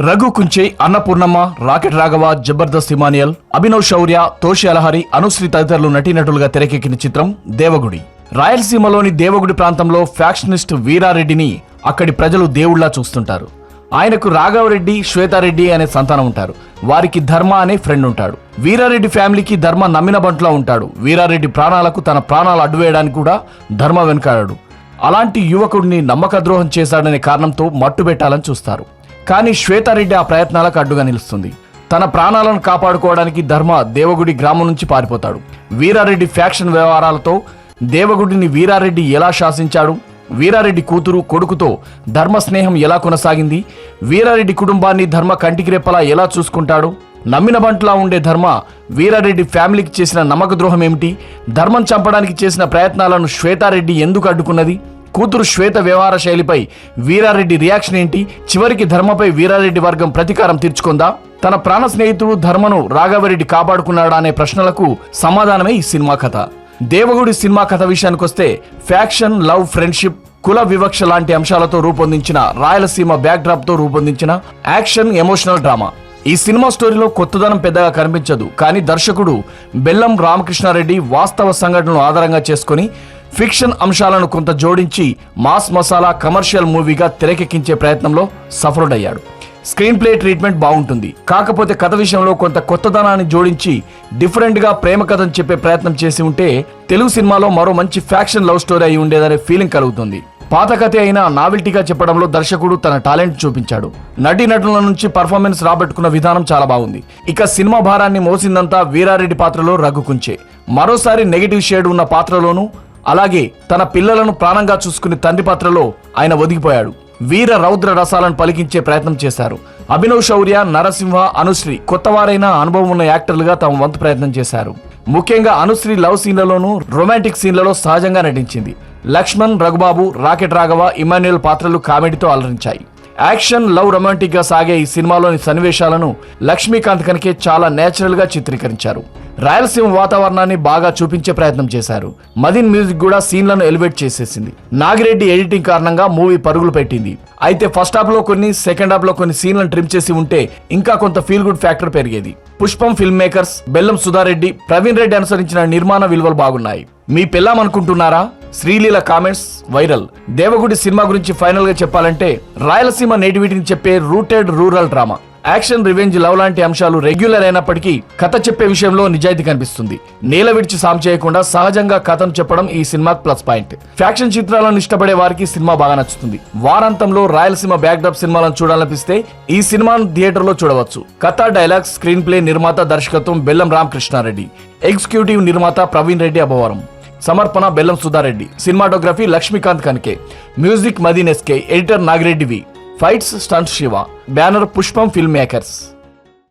Raghu Kunche Annapurnamma rocket Raghava Jabardasth Emmanuel Abhinav Shaurya Toshi Alahari Anushree తదితరులు నటీనటులుగా తెరకెక్కిన చిత్రం దేవగుడి. రాయలసీమలోని దేవగుడి ప్రాంతంలో ఫ్యాక్షనిస్ట్ వీరారెడ్డిని అక్కడి ప్రజలు దేవుళ్ళా చూస్తుంటారు. ఆయనకు రాఘవరెడ్డి శ్వేతారెడ్డి అనే సంతానం ఉంటారు. వారికి ధర్మ అనే ఫ్రెండ్ ఉంటాడు. వీరారెడ్డి ఫ్యామిలీకి ధర్మ నమ్మిన బంట్లో ఉంటాడు. వీరారెడ్డి ప్రాణాలకు తన ప్రాణాలు అడ్డువేయడానికి కూడా ధర్మ వెనుకాడాడు. అలాంటి యువకుడిని నమ్మక ద్రోహం చేశాడనే కారణంతో మట్టుబెట్టాలని చూస్తారు. కానీ శ్వేతారెడ్డి ఆ ప్రయత్నాలకు అడ్డుగా నిలుస్తుంది. తన ప్రాణాలను కాపాడుకోవడానికి ధర్మ దేవగుడి గ్రామం నుంచి పారిపోతాడు. వీరారెడ్డి ఫ్యాక్షన్ వ్యవహారాలతో దేవగుడిని వీరారెడ్డి ఎలా శాసించాడు వీరారెడ్డి కూతురు కొడుకుతో ధర్మ స్నేహం ఎలా కొనసాగింది వీరారెడ్డి కుటుంబాన్ని ధర్మ కంటికి రెప్పలా ఎలా చూసుకుంటాడు నమ్మిన బంట్లా ఉండే ధర్మ వీరారెడ్డి ఫ్యామిలీకి చేసిన నమ్మక ద్రోహం ఏమిటి ధర్మం చంపడానికి చేసిన ప్రయత్నాలను శ్వేతారెడ్డి ఎందుకు అడ్డుకున్నది కూతురు శ్వేత వ్యవహార శైలిపై వీరారెడ్డి రియాక్షన్ ఏంటి? చివరికి ధర్మపై వీరారెడ్డి వర్గం ప్రతీకారం తీర్చుకుందా? తన ప్రాణ స్నేహితుడు ధర్మను రాఘవరెడ్డి కాపాడుకున్నాడా అనే ప్రశ్నలకు సమాధానమే ఈ సినిమా కథ. దేవగుడి సినిమా కథ విషయానికొస్తే ఫ్యాక్షన్ లవ్ ఫ్రెండ్షిప్ కుల వివక్ష లాంటి అంశాలతో రూపొందించిన రాయలసీమ బ్యాక్డ్రాప్తో రూపొందించిన యాక్షన్ ఎమోషనల్ డ్రామా. ఈ సినిమా స్టోరీలో కొత్తదనం పెద్దగా కనిపించదు కానీ దర్శకుడు బెల్లం రామకృష్ణారెడ్డి వాస్తవ సంఘటనలు ఆధారంగా చేసుకొని ఫిక్షన్ అంశాలను కొంత జోడించి మాస్ మసాలా కమర్షియల్ మూవీగా తెరకెక్కించే ప్రయత్నంలో సఫలుడయ్యాడు. స్క్రీన్ ప్లే ట్రీట్మెంట్ బాగుంటుంది. కాకపోతే కథ విషయంలో కొంత కొత్తదనాన్ని జోడించి డిఫరెంట్గా ప్రేమ కథను చెప్పే ప్రయత్నం చేసి ఉంటే తెలుగు సినిమాలో మరో మంచి ఫ్యాక్షన్ లవ్ స్టోరీ అయి ఉండేదనే ఫీలింగ్ కలుగుతుంది. పాత కథ అయినా నావెల్టీగా చెప్పడంలో దర్శకుడు తన టాలెంట్ చూపించాడు. నటీనటుల నుంచి పర్ఫార్మెన్స్ రాబట్టుకున్న విధానం చాలా బాగుంది. ఇక సినిమా భారాన్ని మోసిందంతా వీరారెడ్డి పాత్రలో రఘుకుంచే. మరోసారి నెగిటివ్ షేడ్ ఉన్న పాత్రలోనూ అలాగే తన పిల్లలను ప్రాణంగా చూసుకునే తండ్రి పాత్రలో ఆయన ఒదిగిపోయాడు. వీర రౌద్ర రసాలను పలికించే ప్రయత్నం చేశారు. అభినవ్ శౌర్య నరసింహ అనుశ్రీ కొత్తవారైన అనుభవం ఉన్న యాక్టర్లుగా తమ వంతు ప్రయత్నం చేశారు. ముఖ్యంగా అనుశ్రీ లవ్ సీన్లలోనూ రొమాంటిక్ సీన్లలో సహజంగా నటించింది. లక్ష్మణ్ రఘుబాబు రాకెట్ రాఘవ ఇమాన్యుయల్ పాత్రలు కామెడీతో అలరించాయి. యాక్షన్ లవ్ రొమాంటిక్గా సాగే ఈ సినిమాలోని సన్నివేశాలను లక్ష్మీకాంత్ కనకే చాలా నేచురల్గా చిత్రీకరించారు. రాయలసీమ వాతావరణాన్ని బాగా చూపించే ప్రయత్నం చేశారు. మదిన్ మ్యూజిక్ కూడా సీన్లను ఎలివేట్ చేసేసింది. నాగిరెడ్డి ఎడిటింగ్ కారణంగా మూవీ పరుగులు పెట్టింది. అయితే ఫస్ట్ హాఫ్లో కొన్ని సెకండ్ హాఫ్లో కొన్ని సీన్లను ట్రిమ్ చేసి ఉంటే ఇంకా కొంత ఫీల్ గుడ్ ఫ్యాక్టర్ పెరిగేది. పుష్పం ఫిల్మ్ మేకర్స్ బెల్లం సుధారెడ్డి ప్రవీణ్ రెడ్డి అనుసరించిన నిర్మాణ విలువలు బాగున్నాయి. మీ పిల్లం అనుకుంటున్నారా శ్రీలీల కామెంట్స్ వైరల్. దేవగుడి సినిమా గురించి ఫైనల్గా చెప్పాలంటే రాయలసీమ నేటివిటీని చెప్పే rooted rural drama. Action revenge love లాంటి అంశాలు రెగ్యులర్ అయినప్పటికీ కథ చెప్పే విషయంలో నిజాయితీ కనిపిస్తుంది. నేల విడిచి సాం చేయకుండా సహజంగా కథను చెప్పడం ఈ సినిమా ప్లస్ పాయింట్. ఫ్యాక్షన్ చిత్రాలను ఇష్టపడే వారికి సినిమా బాగా నచ్చుతుంది. వారాంతంలో రాయలసీమ బ్యాక్డ్రాప్ సినిమాలను చూడాలనిపిస్తే ఈ సినిమాను థియేటర్లో చూడవచ్చు. కథ డైలాగ్ స్క్రీన్ ప్లే నిర్మాత దర్శకత్వం బెల్లం రామకృష్ణారెడ్డి. ఎగ్జిక్యూటివ్ నిర్మాత ప్రవీణ్ రెడ్డి అభవరం సమర్పణ Bellam Sudhareddy cinematography Lakshmikanth Kanake. Music Madeen SK editor Nagireddy V fights stunt Siva. Banner Pushpam film makers.